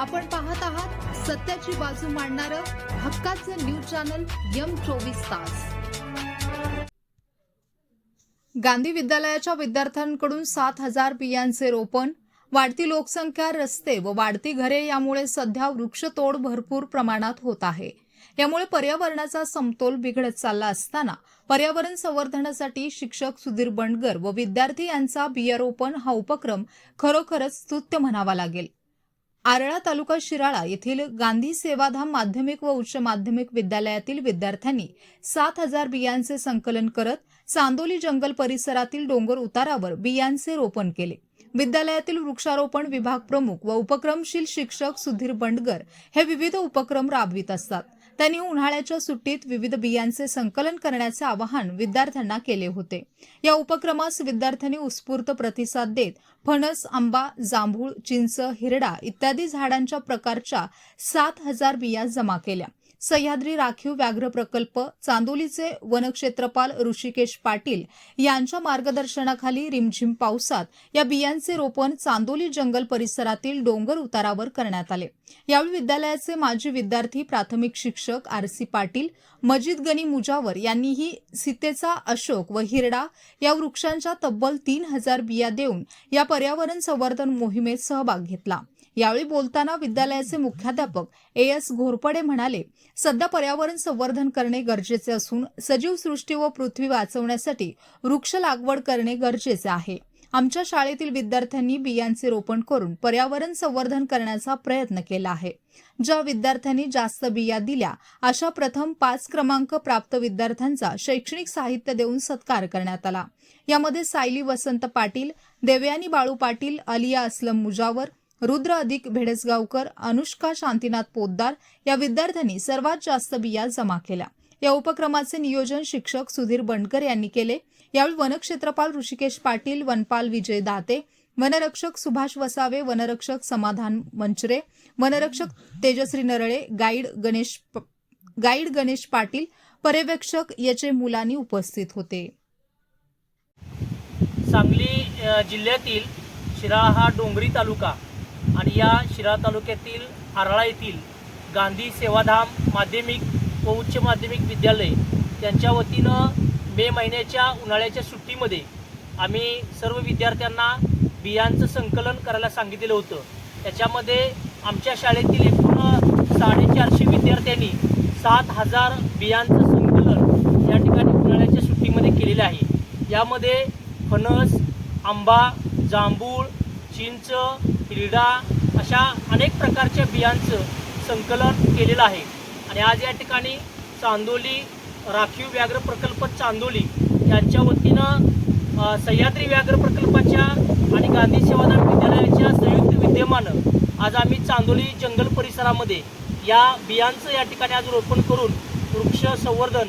आपण पाहत आहात सत्याची बाजू मांडणारं हक्काचं न्यूज चॅनल यम चोवीस तास. गांधी विद्यालयाच्या विद्यार्थ्यांकडून सात हजार बियांचे रोपण वाढती लोकसंख्या रस्ते व वाढती घरे यामुळे सध्या वृक्षतोड भरपूर प्रमाणात होत आहे. यामुळे पर्यावरणाचा समतोल बिघडत चालला असताना पर्यावरण संवर्धनासाठी शिक्षक सुधीर बंडगर व विद्यार्थी यांचा बियारोपण हा उपक्रम खरोखरच स्तुत्य म्हणावा लागेल. आरळा तालुका शिराळा येथील गांधी सेवाधाम माध्यमिक व उच्च माध्यमिक विद्यालयातील विद्यार्थ्यांनी सात हजार बियांचे संकलन करत चांदोली जंगल परिसरातील डोंगर उतारावर बियांचे रोपण केले. विद्यालयातील वृक्षारोपण विभाग प्रमुख व उपक्रमशील शिक्षक सुधीर बंडगर हे विविध उपक्रम राबवित असतात. त्यांनी उन्हाळ्याच्या सुट्टीत विविध बियांचे संकलन करण्याचे आवाहन विद्यार्थ्यांना केले होते. या उपक्रमास विद्यार्थ्यांनी उत्स्फूर्त प्रतिसाद देत फणस आंबा जांभूळ चिंच हिरडा इत्यादी झाडांच्या प्रकारच्या सात हजार बिया जमा केल्या. सह्याद्री राखीव व्याघ्र प्रकल्प चांदोलीचे वनक्षेत्रपाल ऋषिकेश पाटील यांच्या मार्गदर्शनाखाली रिमझिम पावसात या बियांचे रोपण चांदोली जंगल परिसरातील डोंगर उतारावर करण्यात आले. यावेळी विद्यालयाचे माजी विद्यार्थी प्राथमिक शिक्षक आर सी पाटील मजिद गनी मुजावर यांनीही सीतेचा अशोक व हिरडा या वृक्षांच्या तब्बल तीन हजार बिया देऊन या पर्यावरण संवर्धन मोहिमेत सहभाग घेतला. यावेळी बोलताना विद्यालयाचे मुख्याध्यापक ए एस घोरपडे म्हणाले सध्या पर्यावरण संवर्धन करणे गरजेचे असून सजीव सृष्टी व पृथ्वी वाचवण्यासाठी वृक्ष लागवड करणे गरजेचे आहे. आमच्या शाळेतील विद्यार्थ्यांनी बियांचे रोपण करून पर्यावरण संवर्धन करण्याचा प्रयत्न केला आहे. ज्या विद्यार्थ्यांनी जास्त बिया दिल्या अशा प्रथम पाच क्रमांक प्राप्त विद्यार्थ्यांचा शैक्षणिक साहित्य देऊन सत्कार करण्यात आला. यामध्ये सायली वसंत पाटील देवयानी बाळू पाटील अलिया असलम मुजावर रुद्र अधिक भेडसगावकर अनुष्का शांतीनाथ पोद्दार या विद्यार्थ्यांनी सर्वात जास्त बिया जमा केल्या. या उपक्रमाचे नियोजन शिक्षक सुधीर बंडकर यांनी केले. यावेळी वनक्षेत्रपाल ऋषिकेश पाटील वनपाल विजय दाते वनरक्षक सुभाष वसावे वनरक्षक समाधान मंचरे वनरक्षक तेजश्री नरळे गाईड गणेश गाईड गणेश पाटील पर्यवेक्षक याचे मुलांनी उपस्थित होते. सांगली जिल्ह्यातील शिराळा हा डोंगरी तालुका आणि या शिराळा तालुक्यातील आराळा येथील गांधी सेवाधाम माध्यमिक व उच्च माध्यमिक विद्यालय त्यांच्या वतीनं मे महिन्याच्या उन्हाळ्याच्या सुट्टीमध्ये आम्ही सर्व विद्यार्थ्यांना बियांचं संकलन करायला सांगितलेलं होतं. त्याच्यामध्ये आमच्या शाळेतील एकूण साडेचारशे विद्यार्थ्यांनी सात हजार बियांचं संकलन या ठिकाणी उन्हाळ्याच्या सुट्टीमध्ये केलेलं आहे. यामध्ये फणस आंबा जांभूळ चिंच हिरडा अशा अनेक प्रकारच्या बियांचं संकलन केलेलं आहे. आणि आज या ठिकाणी चांदोली राखीव व्याघ्र प्रकल्प चांदोली यांच्या वतीनं सह्याद्री व्याघ्र प्रकल्पाच्या आणि गांधी सेवादान विद्यालयाच्या संयुक्त विद्यमानं आज आम्ही चांदोली जंगल परिसरामध्ये या बियांचं या ठिकाणी आज रोपण करून वृक्ष संवर्धन